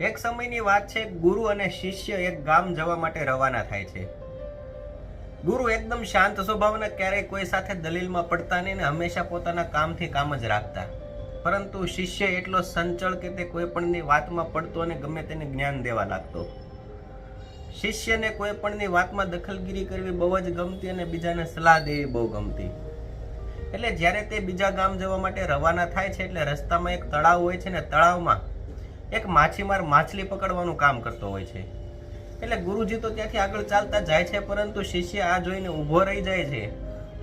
એક સમયની વાત છે, ગુરુ અને શિષ્ય એક ગામ જવા માટે રવાના થાય છે. ગુરુ એકદમ શાંત સ્વભાવના, ક્યારેય કોઈ સાથે દલીલમાં પડતા નહીં ને હંમેશા પોતાના કામથી કામ જ રાખતા. પરંતુ શિષ્ય એટલો સંચળ કે તે કોઈ પણની વાતમાં પડતો અને ગમે તેને જ્ઞાન દેવા લાગતો. શિષ્યને કોઈ પણની વાતમાં દખલગીરી કરવી બહુ જ ગમતી અને બીજાને સલાહ દેવી બહુ ગમતી. એટલે જ્યારે તે બીજા ગામ જવા માટે રવાના થાય છે, એટલે રસ્તામાં એક તળાવ હોય છે ને, તળાવમાં એક માછીમાર માછલી પકડવાનું કામ કરતો હોય છે. એટલે ગુરુજી તો ત્યાંથી આગળ ચાલતા જાય છે, પરંતુ શિષ્ય આ જોઈને ઊભો રહી જાય છે.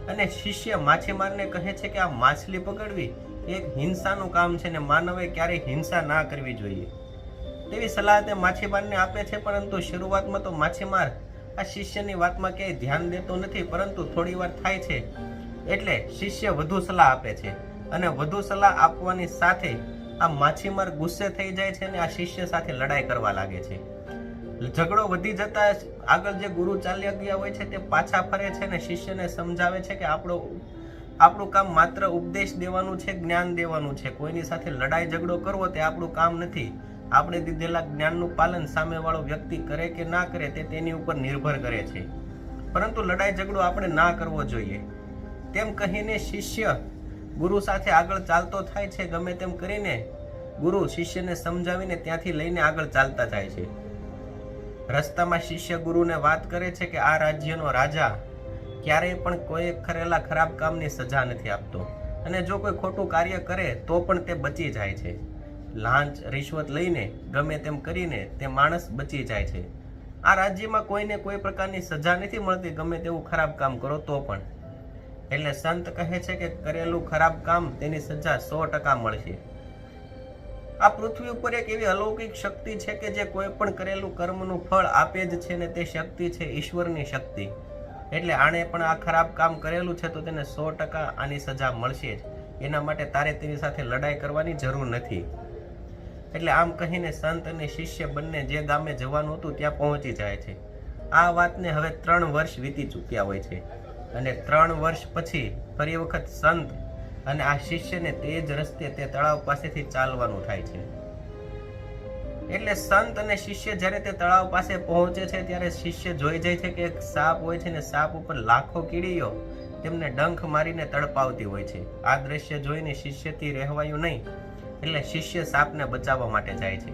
અને શિષ્ય માછીમારને કહે છે કે આ માછલી પકડવી એક હિંસાનું કામ છે ને માનવે ક્યારેય હિંસા ના કરવી જોઈએ. તેવી સલાહ તે માછીમારને આપે છે, પરંતુ શરૂઆતમાં તો માછીમાર આ શિષ્યની વાતમાં ક્યાંય ધ્યાન દેતો નથી, પરંતુ થોડી વાર થાય છે. એટલે શિષ્ય વધુ સલાહ આપે છે અને વધુ સલાહ આપવાની સાથે આ માછીમાર ગુસ્સે થઈ જાય છે અને આ શિષ્ય સાથે લડાઈ કરવા લાગે છે. ઝઘડો વધી જતા આગળ જે ગુરુ ચાલ્યા ગયા હોય છે તે પાછા ફરે છે અને શિષ્યને સમજાવે છે કે આપણો આપણું કામ માત્ર ઉપદેશ દેવાનું છે, જ્ઞાન દેવાનું છે. કોઈની સાથે લડાઈ ઝઘડો કરવો તે આપણું કામ નથી. આપણે દીધેલા જ્ઞાનનું પાલન સામેવાળો વ્યક્તિ કરે કે ના કરે તે તેની ઉપર નિર્ભર કરે છે. પરંતુ લડાઈ ઝઘડો આપણે ના કરવો જોઈએ. તેમ કહીને શિષ્ય ગુરુ સાથે આગળ ચાલતો થાય છે, ગમે તેમ કરીને ગુરુ શિષ્યને સમજાવીને ત્યાંથી લઈને આગળ ચાલતા જાય છે. રસ્તામાં શિષ્ય ગુરુને વાત કરે છે કે આ રાજ્યનો રાજા ક્યારેય પણ કોઈ કરેલા ખરાબ કામની સજા નથી આપતો અને જો કોઈ ખોટું કાર્ય કરે તો પણ તે બચી જાય છે. લાંચ, રિશ્વત લઈને ગમે તેમ કરીને તે માણસ બચી જાય છે. આ રાજ્યમાં કોઈને કોઈ પ્રકારની સજા નથી મળતી, ગમે તેવું ખરાબ કામ કરો તો પણ. એટલે સંત કહે છે કે કરેલું ખરાબ કામ તેની સજા સો ટકા મળશે. આ પૃથ્વી ઉપર એક એવી અલૌકિક શક્તિ છે કે જે કોઈ પણ કરેલું કર્મનું ફળ આપે જ છે ને તે શક્તિ છે ઈશ્વરની શક્તિ. એટલે આણે પણ આ ખરાબ કામ કરેલું છે તો તેને સો ટકા આની સજા મળશે જ. એના માટે તારે તેની સાથે લડાઈ કરવાની જરૂર નથી. એટલે આમ કહીને સંત અને શિષ્ય બંને જે ગામે જવાનું હતું ત્યાં પહોંચી જાય છે. આ વાતને હવે ત્રણ વર્ષ વીતી ચૂક્યા હોય છે. અને ત્રણ વર્ષ પછી ફરી વખત સંત અને આ શિષ્યને તે જ રસ્તે તે તળાવ પાસેથી ચાલવાનું થાય છે. એટલે સંત અને શિષ્ય જ્યારે તે તળાવ પાસે પહોંચે છે, ત્યારે શિષ્ય જોઈ જાય છે કે એક સાપ હોય છે ને સાપ ઉપર લાખો કીડીઓ તેમને ડંખ મારીને તડપાવતી હોય છે. આ દ્રશ્ય જોઈને શિષ્યથી રહેવાયું નહીં, એટલે શિષ્ય સાપને બચાવવા માટે જાય છે.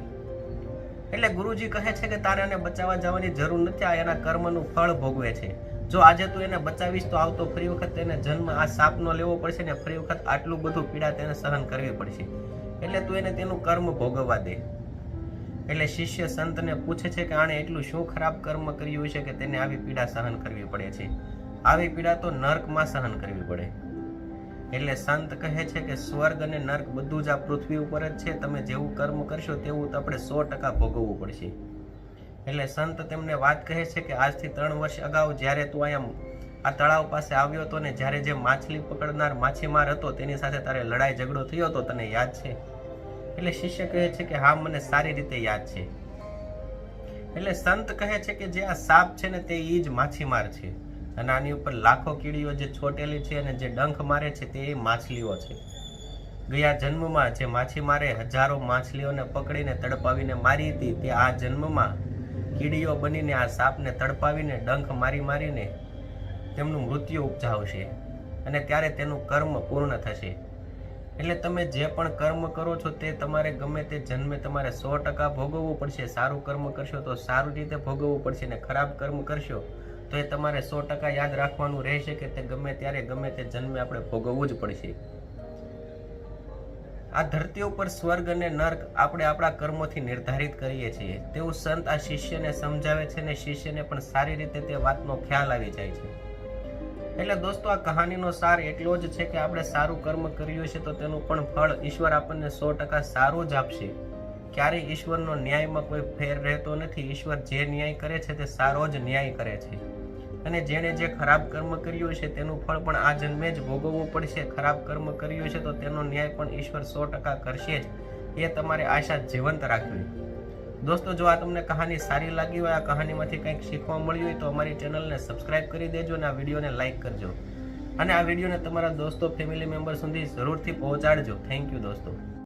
એટલે ગુરુજી કહે છે કે તારે બચાવવા જવાની જરૂર નથી, આ એના કર્મનું ફળ ભોગવે છે. જો આજે તું એને બચાવીશ તો આવતો ફરી વખત તેને જન્મ આ સાપનો લેવો પડશે ને ફરી વખત આટલું બધું પીડા તેને સહન કરવી પડશે. એટલે તું એને તેનું કર્મ ભોગવવા દે. એટલે શિષ્ય સંતને પૂછે છે કે આણે એટલું શું ખરાબ કર્મ કર્યું છે કે તેને આવી પીડા સહન કરવી પડે છે? આવી પીડા તો નર્કમાં સહન કરવી પડે. એટલે સંત કહે છે કે સ્વર્ગ અને નર્ક બધું જ આ પૃથ્વી ઉપર જ છે. તમે જેવું કર્મ કરશો તેવું તો આપણે સો ટકા ભોગવવું પડશે. એટલે સંત તેમને વાત કહે છે કે આજથી ત્રણ વર્ષ અગાઉ જ્યારે તું અહીંયા આ તળાવ પાસે આવ્યો હતો ને જ્યારે જે માછલી પકડનાર માછીમાર હતો, તેની સાથે તારે લડાઈ ઝઘડો થયો હતો તને યાદ છે? એટલે શિષ્ય કહે છે કે હા, મને સારી રીતે યાદ છે. એટલે સંત કહે છે કે જે આ સાપ છે ને તે એ જ માછીમાર છે અને આની ઉપર લાખો કીડીઓ જે છોટેલી છે અને જે ડંખ મારે છે તે માછલીઓ છે. ગયા જન્મમાં જે માછીમારે હજારો માછલીઓને પકડીને તડપાવીને મારી હતી, તે આ જન્મમાં કીડીઓ બનીને આ સાપને તડપાવીને, ડંખ મારી મારીને તેમનું મૃત્યુ ઉપજાવશે અને ત્યારે તેનું કર્મ પૂર્ણ થશે. એટલે તમે જે પણ કર્મ કરો છો તે તમારે ગમે તે જન્મે તમારે સો ટકા ભોગવવું પડશે. સારું કર્મ કરશો તો સારું રીતે ભોગવવું પડશે ને ખરાબ કર્મ કરશો તો એ તમારે સો ટકા યાદ રાખવાનું રહેશે કે તે ગમે ત્યારે ગમે તે જન્મે આપણે ભોગવવું જ પડશે. આ ધરતી ઉપર સ્વર્ગ અને નર્ક આપણે આપણા કર્મોથી નિર્ધારિત કરીએ છીએ. તેવું સંત આ શિષ્યને સમજાવે છે ને શિષ્યને પણ સારી રીતે તે વાતનો ખ્યાલ આવી જાય છે. એટલે દોસ્તો, આ કહાનીનો સાર એટલો જ છે કે આપણે સારું કર્મ કર્યું છે તો તેનું પણ ફળ ઈશ્વર આપણને સો ટકા સારું જ આપશે. ક્યારેય ઈશ્વરનો ન્યાયમાં કોઈ ફેર રહેતો નથી. ઈશ્વર જે ન્યાય કરે છે તે સારો જ ન્યાય કરે છે. અને જેણે જે ખરાબ કર્મ કર્યું છે તેનું ફળ પણ આ જન્મે જ ભોગવવું પડશે. ખરાબ કર્મ કર્યું છે તો તેનો ન્યાય પણ ઈશ્વર સો ટકા કરશે જ. એ તમારે આશા જીવંત રાખવી. દોસ્તો, જો આ તમને કહાની સારી લાગી હોય, આ કહાનીમાંથી કંઈક શીખવા મળ્યું હોય, તો અમારી ચેનલને સબસ્ક્રાઇબ કરી દેજો અને આ વિડીયોને લાઇક કરજો. અને આ વિડીયોને તમારા દોસ્તો, ફેમિલી મેમ્બર સુધી જરૂરથી પહોંચાડજો. થેન્ક યુ દોસ્તો.